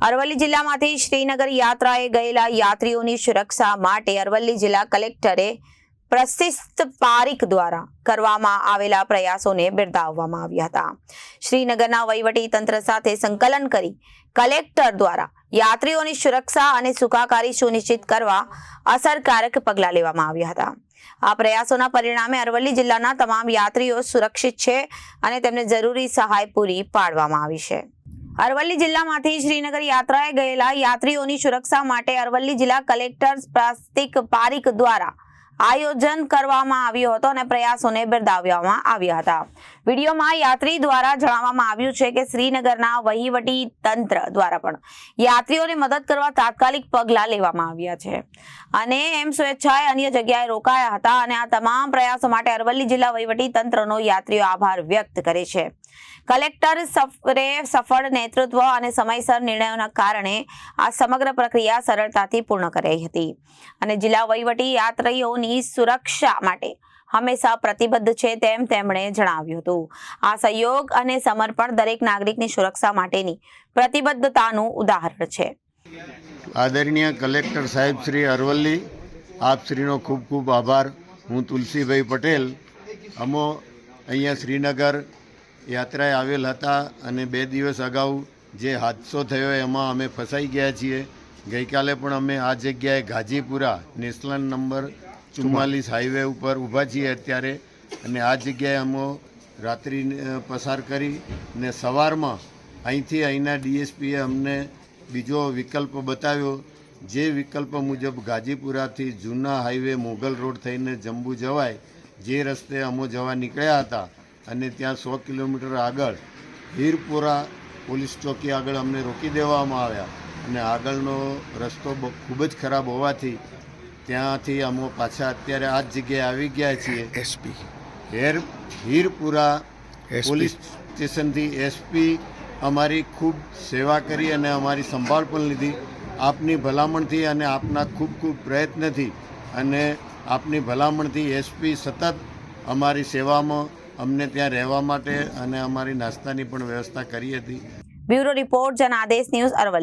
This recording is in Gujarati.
અરવલ્લી જિલ્લામાંથી શ્રીનગર યાત્રાએ ગયેલા યાત્રીઓની સુરક્ષા માટે અરવલ્લી જિલ્લા કલેક્ટરે પ્રશિસ્ત પારીખ દ્વારા કરવામાં આવેલા પ્રયાસોને બિરદાવવામાં આવ્યા હતા. શ્રીનગરના વહીવટી તંત્ર સાથે સંકલન કરી કલેક્ટર દ્વારા યાત્રીઓની સુરક્ષા અને સુખાકારી સુનિશ્ચિત કરવા અસરકારક પગલાં લેવામાં આવ્યા હતા. આ પ્રયાસોના પરિણામે અરવલ્લી જિલ્લાના તમામ યાત્રીઓ સુરક્ષિત છે અને તેમને જરૂરી સહાય પૂરી પાડવામાં આવી છે. અરવલ્લી જિલ્લામાંથી શ્રીનગર યાત્રાએ ગયેલા યાત્રીઓની સુરક્ષા માટે અરવલ્લી જિલ્લા કલેક્ટર પ્રાસ્તિક પારિક દ્વારા આયોજન કરવામાં આવ્યો હતો અને પ્રયાસોને બિરદાવવામાં આવ્યા હતા. વિડીયોમાં યાત્રી દ્વારા જણાવવામાં આવ્યું છે કે શ્રીનગરના વહીવટી તંત્ર દ્વારા પણ યાત્રીઓને મદદ કરવા તાત્કાલિક પગલાં લેવામાં આવ્યા છે. અને એમ સ્વેચ્છાએ અન્ય જગ્યાએ રોકાયા હતા અને આ તમામ પ્રયાસો માટે અરવલ્લી જિલ્લા વહીવટી તંત્રનો યાત્રીઓ આભાર વ્યક્ત કરે છે. કલેક્ટર સફરે સફળ નેતૃત્વ અને સમયસર નિર્ણયોના કારણે આ સમગ્ર પ્રક્રિયા સરળતાથી પૂર્ણ કરાઈ હતી. અને જિલ્લા વહીવટી યાત્રીઓની સુરક્ષા માટે હંમેશા પ્રતિબદ્ધ છે તેમ તેમણે જણાવ્યું હતું. આ સહયોગ અને સમર્પણ દરેક નાગરિકની સુરક્ષા માટેની પ્રતિબદ્ધતાનું ઉદાહરણ છે. આદરણીય કલેક્ટર સાહેબ શ્રી અરવલ્લી, આપ શ્રીનો ખૂબ ખૂબ આભાર. હું તુલસીભાઈ પટેલ, અમો, અહીંયા શ્રીનગર યાત્રાએ આવેલ હતા અને બે દિવસ અગાઉ જે હાદસો થયો એમાં અમે ફસાઈ ગયા છીએ. ગઈકાલે પણ અમે આ જગ્યાએ ગાજીપુરા નેશનલ નંબર ચુમ્માલીસ હાઈવે ઉપર ઊભા છીએ અત્યારે અને આ જગ્યાએ અમે રાત્રિ પસાર કરી ને સવારમાં અહીંથી અહીંના ડીએસપીએ અમને બીજો વિકલ્પ બતાવ્યો. જે વિકલ્પ મુજબ ગાજીપુરાથી જૂના હાઈવે મોગલ રોડ થઈને જંબુ જવાય, જે રસ્તે અમો જવા નીકળ્યા હતા અને ત્યાં સો કિલોમીટર આગળ હીરપુરા પોલીસ ચોકી આગળ અમને રોકી દેવામાં આવ્યા. અને આગળનો રસ્તો ખૂબ જ ખરાબ હોવાથી ત્યાંથી અમો પાછા અત્યારે આ જ જગ્યાએ આવી ગયા છીએ. એસપી હેર હીરપુરા પોલીસ સ્ટેશનથી એસપી અમારી ખૂબ સેવા કરી અને અમારી સંભાળ પણ લીધી. આપની ભલામણથી અને આપના ખૂબ ખૂબ પ્રયત્નથી અને આપની ભલામણથી એસપી સતત અમારી સેવામાં અમને ત્યાં રહેવા માટે અને અમારી નાસ્તાની પણ વ્યવસ્થા કરી હતી. Bureau report Janadesh news Aravalli.